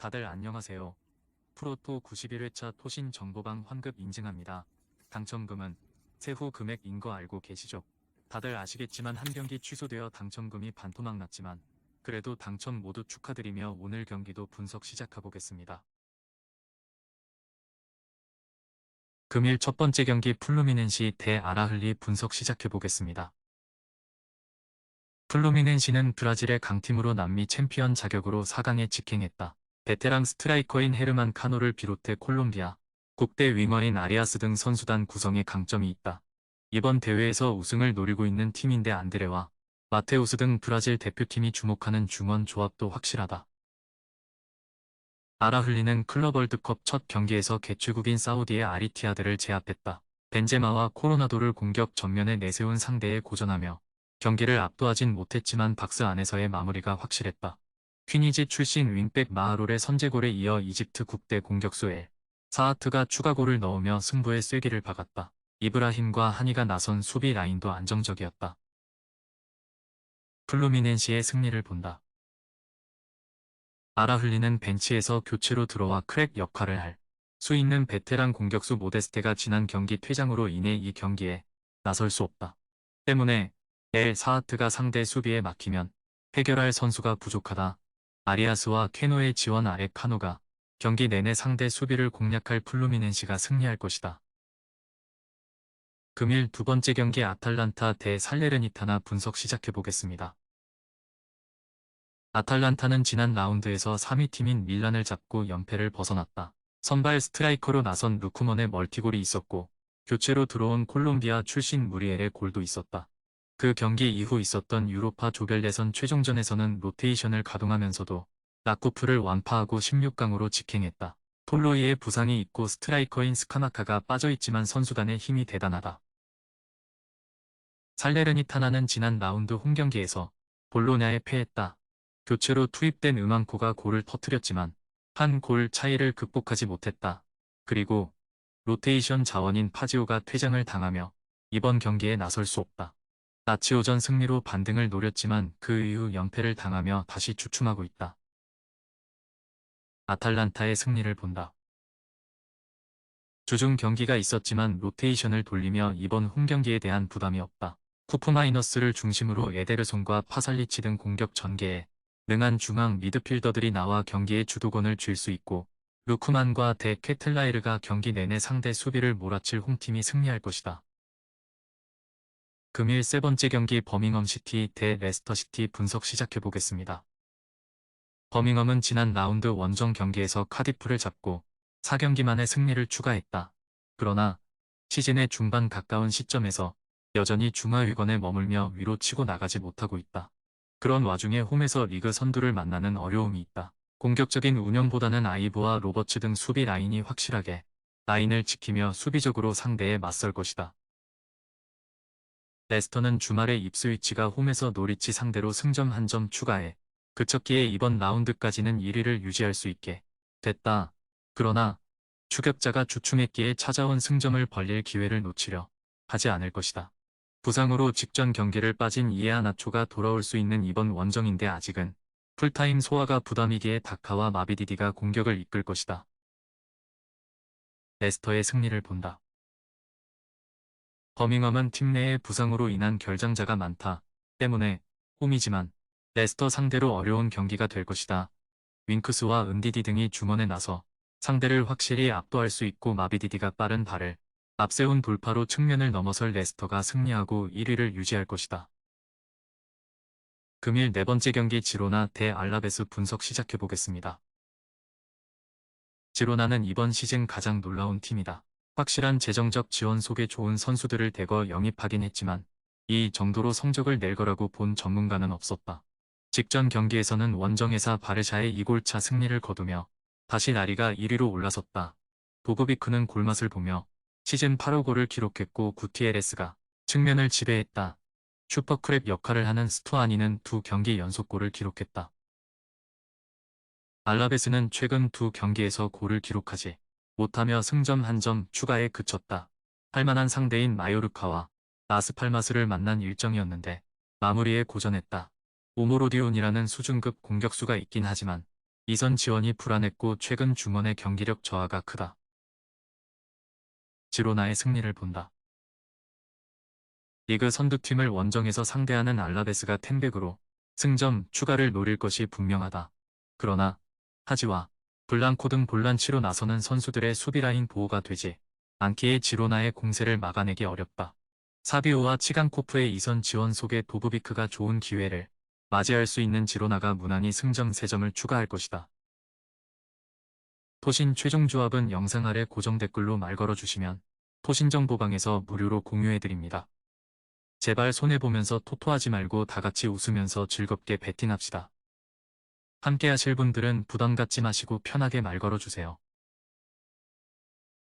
다들 안녕하세요. 프로토 91회차 토신 정보방 환급 인증합니다. 당첨금은 세후 금액인 거 알고 계시죠? 다들 아시겠지만 한 경기 취소되어 당첨금이 반토막 났지만 그래도 당첨 모두 축하드리며 오늘 경기도 분석 시작해보겠습니다. 금일 첫 번째 경기 플루미넨시 대 아라흘리 분석 시작해보겠습니다. 플루미넨시는 브라질의 강팀으로 남미 챔피언 자격으로 4강에 직행했다. 베테랑 스트라이커인 헤르만 카노를 비롯해 콜롬비아, 국대 윙어인 아리아스 등 선수단 구성에 강점이 있다. 이번 대회에서 우승을 노리고 있는 팀인데 안드레와 마테우스 등 브라질 대표팀이 주목하는 중원 조합도 확실하다. 아라흘리는 클럽 월드컵 첫 경기에서 개최국인 사우디의 아리티아드를 제압했다. 벤제마와 코로나도를 공격 전면에 내세운 상대에 고전하며 경기를 압도하진 못했지만 박스 안에서의 마무리가 확실했다. 퀴니지 출신 윙백 마하롤의 선제골에 이어 이집트 국대 공격수 엘 사하트가 추가골을 넣으며 승부의 쐐기를 박았다. 이브라힘과 하니가 나선 수비 라인도 안정적이었다. 플루미넨시의 승리를 본다. 아라흘리는 벤치에서 교체로 들어와 크랙 역할을 할 수 있는 베테랑 공격수 모데스테가 지난 경기 퇴장으로 인해 이 경기에 나설 수 없다. 때문에 엘 사하트가 상대 수비에 막히면 해결할 선수가 부족하다. 아리아스와 케노의 지원 아래 카노가 경기 내내 상대 수비를 공략할 플루미넨시가 승리할 것이다. 금일 두 번째 경기 아탈란타 대 살레르니타나 분석 시작해보겠습니다. 아탈란타는 지난 라운드에서 3위 팀인 밀란을 잡고 연패를 벗어났다. 선발 스트라이커로 나선 루쿠먼의 멀티골이 있었고 교체로 들어온 콜롬비아 출신 무리엘의 골도 있었다. 그 경기 이후 있었던 유로파 조별 예선 최종전에서는 로테이션을 가동하면서도 라쿠프를 완파하고 16강으로 직행했다. 톨로이의 부상이 있고 스트라이커인 스카마카가 빠져있지만 선수단의 힘이 대단하다. 살레르니타나는 지난 라운드 홈경기에서 볼로냐에 패했다. 교체로 투입된 음앙코가 골을 터뜨렸지만 한 골 차이를 극복하지 못했다. 그리고 로테이션 자원인 파지오가 퇴장을 당하며 이번 경기에 나설 수 없다. 나치오전 승리로 반등을 노렸지만 그 이후 연패를 당하며 다시 주춤하고 있다. 아탈란타의 승리를 본다. 주중 경기가 있었지만 로테이션을 돌리며 이번 홈 경기에 대한 부담이 없다. 쿠프 마이너스를 중심으로 에데르손과 파살리치 등 공격 전개에 능한 중앙 미드필더들이 나와 경기에 주도권을 쥘 수 있고 루크만과 데 케틀라이르가 경기 내내 상대 수비를 몰아칠 홈팀이 승리할 것이다. 금일 세 번째 경기 버밍엄 시티 대 레스터 시티 분석 시작해보겠습니다. 버밍엄은 지난 라운드 원정 경기에서 카디프를 잡고 4경기 만에 승리를 추가했다. 그러나 시즌의 중반 가까운 시점에서 여전히 중하위권에 머물며 위로 치고 나가지 못하고 있다. 그런 와중에 홈에서 리그 선두를 만나는 어려움이 있다. 공격적인 운영보다는 아이브와 로버츠 등 수비 라인이 확실하게 라인을 지키며 수비적으로 상대에 맞설 것이다. 레스터는 주말에 입스위치가 홈에서 노리치 상대로 승점 한 점 추가해 그쳤기에 이번 라운드까지는 1위를 유지할 수 있게 됐다. 그러나 추격자가 주춤했기에 찾아온 승점을 벌릴 기회를 놓치려 하지 않을 것이다. 부상으로 직전 경기를 빠진 이에아나초가 돌아올 수 있는 이번 원정인데 아직은 풀타임 소화가 부담이기에 다카와 마비디디가 공격을 이끌 것이다. 레스터의 승리를 본다. 버밍엄은 팀 내에 부상으로 인한 결장자가 많다 때문에 홈이지만 레스터 상대로 어려운 경기가 될 것이다. 윙크스와 은디디 등이 중원에 나서 상대를 확실히 압도할 수 있고 마비디디가 빠른 발을 앞세운 돌파로 측면을 넘어설 레스터가 승리하고 1위를 유지할 것이다. 금일 네 번째 경기 지로나 대 알라베스 분석 시작해보겠습니다. 지로나는 이번 시즌 가장 놀라운 팀이다. 확실한 재정적 지원 속에 좋은 선수들을 대거 영입하긴 했지만 이 정도로 성적을 낼 거라고 본 전문가는 없었다. 직전 경기에서는 원정에서 바르샤의 2골차 승리를 거두며 다시 나리가 1위로 올라섰다. 보고비크는 골맛을 보며 시즌 8호 골을 기록했고 구티에레스가 측면을 지배했다. 슈퍼크랩 역할을 하는 스투아니는 두 경기 연속 골을 기록했다. 알라베스는 최근 두 경기에서 골을 기록하지 못하며 승점 한 점 추가에 그쳤다. 할만한 상대인 마요르카와 라스팔마스를 만난 일정이었는데 마무리에 고전했다. 오모로디온이라는 수준급 공격수가 있긴 하지만 이선 지원이 불안했고 최근 중원의 경기력 저하가 크다. 지로나의 승리를 본다. 리그 선두팀을 원정에서 상대하는 알라베스가 텐백으로 승점 추가를 노릴 것이 분명하다. 그러나 하지와 블랑코 등 볼란치로 나서는 선수들의 수비라인 보호가 되지 않기에 지로나의 공세를 막아내기 어렵다. 사비오와 치간코프의 이선 지원 속에 도브비크가 좋은 기회를 맞이할 수 있는 지로나가 무난히 승점 3점을 추가할 것이다. 토신 최종 조합은 영상 아래 고정 댓글로 말 걸어주시면 토신 정보방에서 무료로 공유해드립니다. 제발 손해보면서 토토하지 말고 다같이 웃으면서 즐겁게 베팅합시다. 함께 하실 분들은 부담 갖지 마시고 편하게 말 걸어주세요.